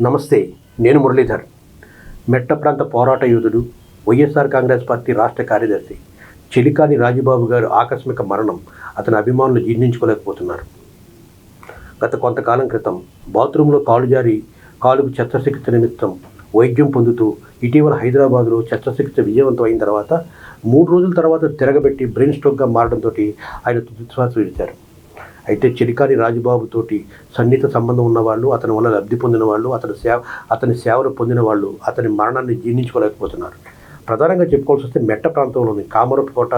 నమస్తే నేను మురళీధర్. మెట్ట ప్రాంత పోరాట యోధుడు వైఎస్ఆర్ కాంగ్రెస్ పార్టీ రాష్ట్ర కార్యదర్శి చెలికాని రాజుబాబు గారు ఆకస్మిక మరణం అతని అభిమానులు జీర్ణించుకోలేకపోతున్నారు. గత కొంతకాలం క్రితం బాత్రూంలో కాలు జారి కాలుకు శస్త్రచికిత్స నిమిత్తం వైద్యం పొందుతూ ఇటీవల హైదరాబాద్లో శస్త్రచికిత్స విజయవంతం అయిన తర్వాత మూడు రోజుల తర్వాత తిరగబెట్టి బ్రెయిన్ స్ట్రోక్గా మారడంతో ఆయన తుదిశ్వాస విడిచారు. అయితే చిరికాని రాజుబాబుతోటి సన్నిహిత సంబంధం ఉన్నవాళ్ళు అతని వల్ల లబ్ధి పొందిన వాళ్ళు అతని సేవ అతని సేవలు పొందిన వాళ్ళు అతని మరణాన్ని జీర్ణించుకోలేకపోతున్నారు. ప్రధానంగా చెప్పుకోవాల్సి వస్తే మెట్ట ప్రాంతంలోని కామరపుకోట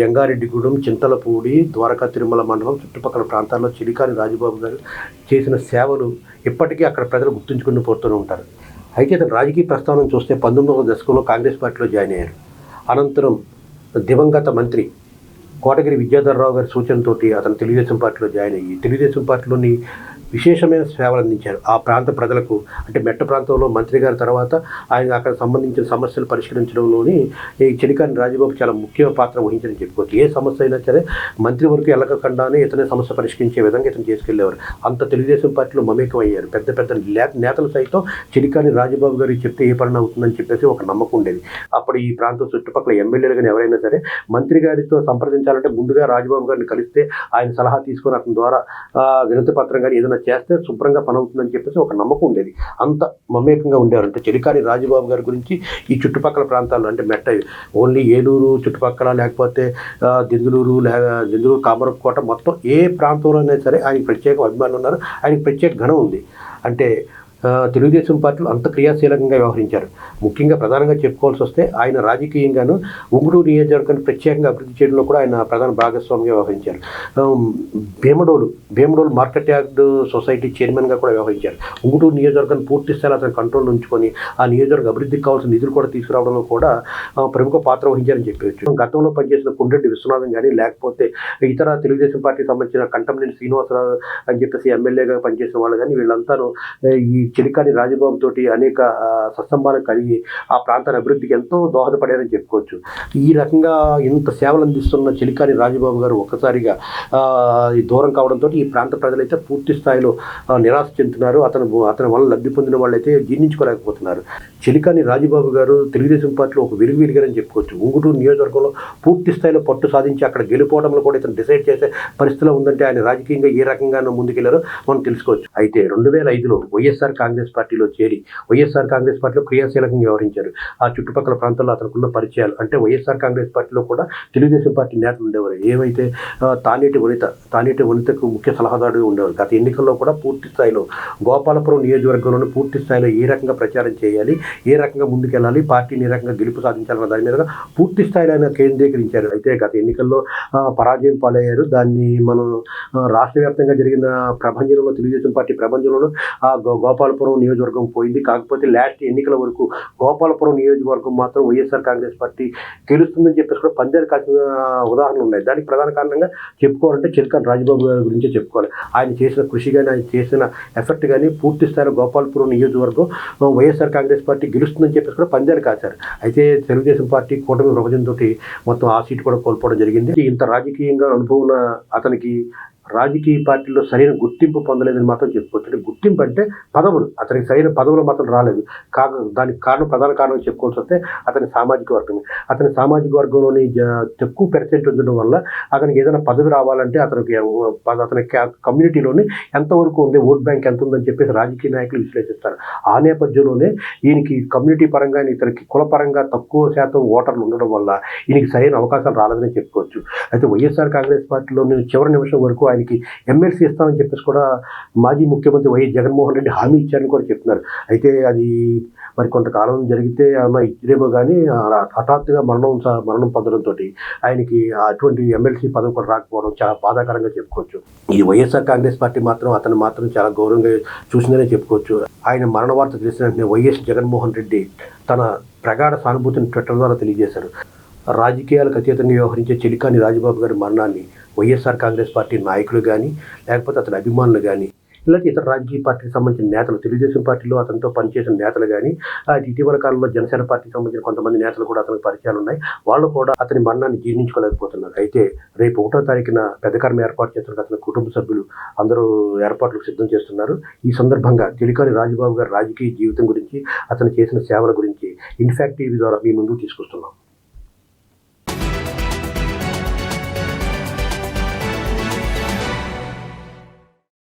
జంగారెడ్డిగూడెం చింతలపూడి ద్వారకా తిరుమల మండలం చుట్టుపక్కల ప్రాంతాల్లో చిలికాని రాజుబాబు గారు చేసిన సేవలు ఇప్పటికీ అక్కడ ప్రజలు గుర్తుంచుకుని పోతూనే ఉంటారు. అయితే అతను రాజకీయ ప్రస్థానం చూస్తే పంతొమ్మిది వందల దశకంలో కాంగ్రెస్ పార్టీలో జాయిన్ అయ్యారు. అనంతరం దివంగత మంత్రి కోటగిరి విద్యాధరరావు గారి సూచనతోటి అతను తెలుగుదేశం పార్టీలో జాయిన్ అయ్యి తెలుగుదేశం పార్టీలోని విశేషమైన సేవలు అందించారు. ఆ ప్రాంత ప్రజలకు అంటే మెట్ట ప్రాంతంలో మంత్రి గారి తర్వాత ఆయన అక్కడ సంబంధించిన సమస్యలు పరిష్కరించడంలోని ఈ చెలికాని రాజబాబు చాలా ముఖ్య పాత్ర వహించని చెప్పుకోవచ్చు. ఏ సమస్య అయినా సరే మంత్రి వరకు వెళ్ళకుండానే ఇతనే సమస్య పరిష్కరించే విధంగా ఇతను చేసుకెళ్ళేవారు. అంత తెలుగుదేశం పార్టీలో మమేకం అయ్యారు. పెద్ద పెద్ద నేతలు సైతం చిలికాని రాజబాబు గారికి చెప్తే ఏ పని అవుతుందని చెప్పేసి ఒక నమ్మకం ఉండేది. అప్పుడు ఈ ప్రాంతం చుట్టుపక్కల ఎమ్మెల్యేలు కానీ ఎవరైనా సరే మంత్రి గారితో సంప్రదించాలంటే ముందుగా రాజబాబు గారిని కలిస్తే ఆయన సలహా తీసుకొని అతని ద్వారా వినతి పత్రం కానీ ఏదైనా చేస్తే శుభ్రంగా పని అవుతుందని చెప్పేసి ఒక నమ్మకం ఉండేది. అంత మమేకంగా ఉండేవారు అంటే చెలికాని రాజుబాబు గారి గురించి ఈ చుట్టుపక్కల ప్రాంతాల్లో అంటే మెట్ట ఓన్లీ ఏలూరు చుట్టుపక్కల లేకపోతే దిందులూరు లే దిందులూరు కామరకోట మొత్తం ఏ ప్రాంతంలోనైనా సరే ఆయనకి ప్రత్యేక అభిమానులు ఉన్నారు. ఆయనకి ప్రత్యేక ఘనం ఉంది. అంటే తెలుగుదేశం పార్టీలో అంత క్రియాశీలకంగా వ్యవహరించారు. ముఖ్యంగా ప్రధానంగా చెప్పుకోవాల్సి వస్తే ఆయన రాజకీయంగాను ఉంగుటూరు నియోజకవర్గాన్ని ప్రత్యేకంగా అభివృద్ధి చేయడంలో కూడా ఆయన ప్రధాన భాగస్వామిగా వ్యవహరించారు. Bhimadole Bhimadole market yard society చైర్మన్గా కూడా వ్యవహరించారు. ఉంగుటూరు నియోజకవర్గాన్ని పూర్తి స్థాయిలో అతని కంట్రోల్ ఉంచుకొని ఆ నియోజకవర్గ అభివృద్ధికి కావాల్సిన నిధులు కూడా తీసుకురావడంలో కూడా ప్రముఖ పాత్ర వహించారని చెప్పవచ్చు. గతంలో పనిచేసిన కుండ్రెడ్డి విశ్వనాథం కానీ లేకపోతే ఇతర తెలుగుదేశం పార్టీకి సంబంధించిన కంటంనేని శ్రీనివాసరావు అని చెప్పేసి ఎమ్మెల్యేగా పనిచేసిన వాళ్ళు కానీ వీళ్ళంతాను ఈ చిలికాని రాజబాబు తోటి అనేక సత్సంబాలు కలిగి ఆ ప్రాంతాన్ని అభివృద్ధికి ఎంతో దోహదపడారని చెప్పుకోవచ్చు. ఈ రకంగా ఇంత సేవలు అందిస్తున్న చిలికాని రాజబాబు గారు ఒక్కసారిగా దూరం కావడంతో ఈ ప్రాంత ప్రజలైతే పూర్తి స్థాయిలో నిరాశ చెందుతున్నారు. అతను అతని వల్ల లబ్ధి పొందిన వాళ్ళైతే జీర్ణించుకోలేకపోతున్నారు. చిలికాని రాజబాబు గారు తెలుగుదేశం పార్టీలో ఒక విరుగు విరిగారని చెప్పుకోవచ్చు. ఉంగుటూరు నియోజకవర్గంలో పూర్తి స్థాయిలో పట్టు సాధించి అక్కడ గెలుపోవడంలో కూడా ఇతను డిసైడ్ చేసే పరిస్థితిలో ఉందంటే ఆయన రాజకీయంగా ఏ రకంగా ముందుకెళ్ళారో మనం తెలుసుకోవచ్చు. అయితే రెండు వేల ఐదులో వైఎస్ఆర్ కాంగ్రెస్ పార్టీలో చేరి వైఎస్ఆర్ కాంగ్రెస్ పార్టీలో క్రియాశీలకంగా వ్యవహరించారు. ఆ చుట్టుపక్కల ప్రాంతాల్లో అతనుకున్న పరిచయాలు అంటే వైఎస్ఆర్ కాంగ్రెస్ పార్టీలో కూడా తెలుగుదేశం పార్టీ నేతలు ఉండేవారు. ఏవైతే తానేటి వనిత తానేటి వనితకు ముఖ్య సలహాదారుగా ఉండేవారు. గత ఎన్నికల్లో కూడా పూర్తి స్థాయిలో గోపాలపురం నియోజకవర్గంలోనే పూర్తి స్థాయిలో ఏ రకంగా ప్రచారం చేయాలి ఏ రకంగా ముందుకెళ్ళాలి పార్టీని ఏ రకంగా గెలుపు సాధించాలన్న దాని మీద పూర్తి స్థాయిలో ఆయన కేంద్రీకరించారు. అయితే గత ఎన్నికల్లో పరాజయం పాలయ్యారు. దాన్ని మనం రాష్ట్ర వ్యాప్తంగా జరిగిన ప్రభంజనంలో తెలుగుదేశం పార్టీ ప్రభంజనంలో ఆ గో- గోపాలపురం నియోజకవర్గం పోయింది. కాకపోతే లాస్ట్ ఎన్నికల వరకు గోపాలపురం నియోజకవర్గం మాత్రం వైఎస్ఆర్ కాంగ్రెస్ పార్టీ గెలుస్తుందని చెప్పేసి కూడా పందాలు కాసిన ఉదాహరణలు ఉన్నాయి. దానికి ప్రధాన కారణంగా చెప్పుకోవాలంటే చిలకన్ రాజబాబు గారి గురించే చెప్పుకోవాలి. ఆయన చేసిన కృషి కానీ ఆయన చేసిన ఎఫెక్ట్ కానీ పూర్తి స్థాయిలో గోపాలపురం నియోజకవర్గం వైఎస్ఆర్ కాంగ్రెస్ పార్టీ గెలుస్తుందని చెప్పేసి కూడా పందాలు కాశారు అయితే తెలుగుదేశం పార్టీ కూటమి ప్రభుత్వంతో మొత్తం ఆ సీటు కూడా కోల్పోవడం జరిగింది. ఇంత రాజకీయంగా అనుభవం ఉన్న అతనికి రాజకీయ పార్టీలో సరైన గుర్తింపు పొందలేదని మాత్రం చెప్పుకోవచ్చు. అంటే గుర్తింపు అంటే పదవులు. అతనికి సరైన పదవులు మాత్రం రాలేదు. కాక దానికి కారణం ప్రధాన కారణం చెప్పుకోవాల్సి వస్తే అతని సామాజిక వర్గం అతని సామాజిక వర్గంలోని తక్కువ పెర్సెంట్ ఉండడం వల్ల అతనికి ఏదైనా పదవి రావాలంటే అతనికి అతని కమ్యూనిటీలోని ఎంతవరకు ఉంది ఓట్ బ్యాంక్ ఎంత ఉందని చెప్పేసి రాజకీయ నాయకులు విశ్లేషిస్తారు. ఆ నేపథ్యంలోనే ఈయనకి కమ్యూనిటీ పరంగా ఇతనికి కులపరంగా తక్కువ శాతం ఓటర్లు ఉండడం వల్ల ఈయనకి సరైన అవకాశాలు రాలేదని చెప్పుకోవచ్చు. అయితే వైఎస్ఆర్ కాంగ్రెస్ పార్టీలో నేను చివరి నిమిషం వరకు ఆయనకి ఎమ్మెల్సీ ఇస్తామని చెప్పేసి కూడా మాజీ ముఖ్యమంత్రి వైఎస్ జగన్మోహన్ రెడ్డి హామీ ఇచ్చారని కూడా చెప్తున్నారు. అయితే అది మరి కొంతకాలం జరిగితే ఏమైనా ఇచ్చిరేమో కానీ హఠాత్తుగా మరణం స- మరణం పొందడంతో ఆయనకి అటువంటి ఎమ్మెల్సీ పదవి కూడా రాకపోవడం చాలా బాధాకరంగా చెప్పుకోవచ్చు. ఈ వైఎస్ఆర్ కాంగ్రెస్ పార్టీ మాత్రం అతను మాత్రం చాలా గౌరవంగా చూసిందనే చెప్పుకోవచ్చు. ఆయన మరణ వార్త తెలిసిన వెంటనే వైఎస్ జగన్మోహన్ రెడ్డి తన ప్రగాఢ సానుభూతిని ట్విట్టర్ ద్వారా తెలియజేశారు. రాజకీయాలకు అతీతంగా వ్యవహరించే చెలికాని రాజబాబు గారి మరణాన్ని వైఎస్ఆర్ కాంగ్రెస్ పార్టీ నాయకులు కానీ లేకపోతే అతని అభిమానులు కానీ ఇలాంటి ఇతర రాజకీయ పార్టీకి సంబంధించిన నేతలు తెలుగుదేశం పార్టీలో అతనితో పనిచేసిన నేతలు కానీ ఇటీవల కాలంలో జనసేన పార్టీకి సంబంధించిన కొంతమంది నేతలు కూడా అతనికి పరిచయాలు ఉన్నాయి. వాళ్ళు కూడా అతని మరణాన్ని జీర్ణించుకోలేకపోతున్నారు. అయితే రేపు ఒకటో తారీఖున పెద్ద కర్మ ఏర్పాటు చేస్తున్న అతని కుటుంబ సభ్యులు అందరూ ఏర్పాట్లకు సిద్ధం చేస్తున్నారు. ఈ సందర్భంగా తెలికాని రాజుబాబు గారి రాజకీయ జీవితం గురించి అతను చేసిన సేవల గురించి ఇన్ఫాక్ట్ టీవీ ద్వారా మీ ముందుకు తీసుకొస్తున్నాం.